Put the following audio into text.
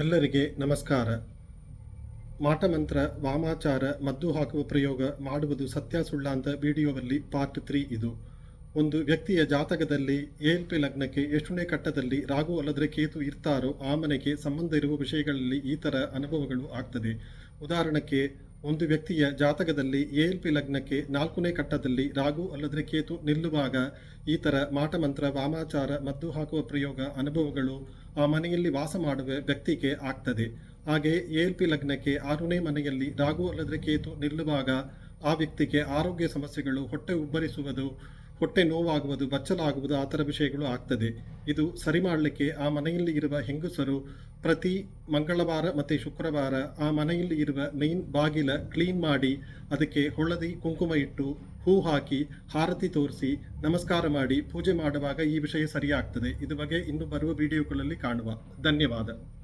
ಎಲ್ಲರಿಗೆ ನಮಸ್ಕಾರ. ಮಾಟಮಂತ್ರ, ವಾಮಾಚಾರ, ಮದ್ದು ಹಾಕುವ ಪ್ರಯೋಗ ಮಾಡುವುದು ಸತ್ಯ ಸುಳ್ಳ ಅಂತ ವಿಡಿಯೋದಲ್ಲಿ ಪಾರ್ಟ್ ತ್ರೀ ಇದು. ಒಂದು ವ್ಯಕ್ತಿಯ ಜಾತಕದಲ್ಲಿ ಎಲ್ ಪಿ ಲಗ್ನಕ್ಕೆ ಎಷ್ಟನೇ ಕಟ್ಟದಲ್ಲಿ ರಾಗು ಅಲ್ಲದ್ರೆ ಕೇತು ಇರ್ತಾರೋ ಆ ಮನೆಗೆ ಸಂಬಂಧ ಇರುವ ವಿಷಯಗಳಲ್ಲಿ ಈ ಥರ ಅನುಭವಗಳು ಆಗ್ತದೆ. ಉದಾಹರಣಕ್ಕೆ ಒಂದು ವ್ಯಕ್ತಿಯ ಜಾತಕದಲ್ಲಿ ಎಲ್ ಪಿ ಲಗ್ನಕ್ಕೆ ನಾಲ್ಕನೇ ಕಟ್ಟದಲ್ಲಿ ರಾಗು ಅಲ್ಲದ್ರೆ ಕೇತು ನಿಲ್ಲುವಾಗ ಈ ಥರ ಮಾಟಮಂತ್ರ, ವಾಮಾಚಾರ, ಮದ್ದು ಹಾಕುವ ಪ್ರಯೋಗ, ಅನುಭವಗಳು ಆ ಮನೆಯಲ್ಲಿ ವಾಸ ಮಾಡುವ ವ್ಯಕ್ತಿಗೆ ಆಗ್ತದೆ. ಹಾಗೆ ಎಲ್ ಪಿ ಲಗ್ನಕ್ಕೆ ಆರನೇ ಮನೆಯಲ್ಲಿ ರಾಗು ಅಲ್ಲದ್ರೆ ಕೇತು ನಿಲ್ಲುವಾಗ ಆ ವ್ಯಕ್ತಿಗೆ ಆರೋಗ್ಯ ಸಮಸ್ಯೆಗಳು ಹೊಟ್ಟೆ ಉಬ್ಬರಿಸುವುದು ಹೊಟ್ಟೆ ನೋವಾಗುವುದು, ಬಚ್ಚಲಾಗುವುದು ಆ ಥರ ವಿಷಯಗಳು ಆಗ್ತದೆ. ಇದು ಸರಿ ಮಾಡಲಿಕ್ಕೆ ಆ ಮನೆಯಲ್ಲಿ ಇರುವ ಹೆಂಗಸರು ಪ್ರತಿ ಮಂಗಳವಾರ ಮತ್ತು ಶುಕ್ರವಾರ ಆ ಮನೆಯಲ್ಲಿ ಇರುವ ಮೇನ್ ಬಾಗಿಲ ಕ್ಲೀನ್ ಮಾಡಿ, ಅದಕ್ಕೆ ಹೊಳದಿ ಕುಂಕುಮ ಇಟ್ಟು ಹೂ ಹಾಕಿ, ಹಾರತಿ ತೋರಿಸಿ, ನಮಸ್ಕಾರ ಮಾಡಿ, ಪೂಜೆ ಮಾಡುವಾಗ ಈ ವಿಷಯ ಸರಿಯಾಗ್ತದೆ. ಇದು ಬಗ್ಗೆ ಇನ್ನು ಬರುವ ವಿಡಿಯೋಗಳಲ್ಲಿ ಕಾಣುವ. ಧನ್ಯವಾದ.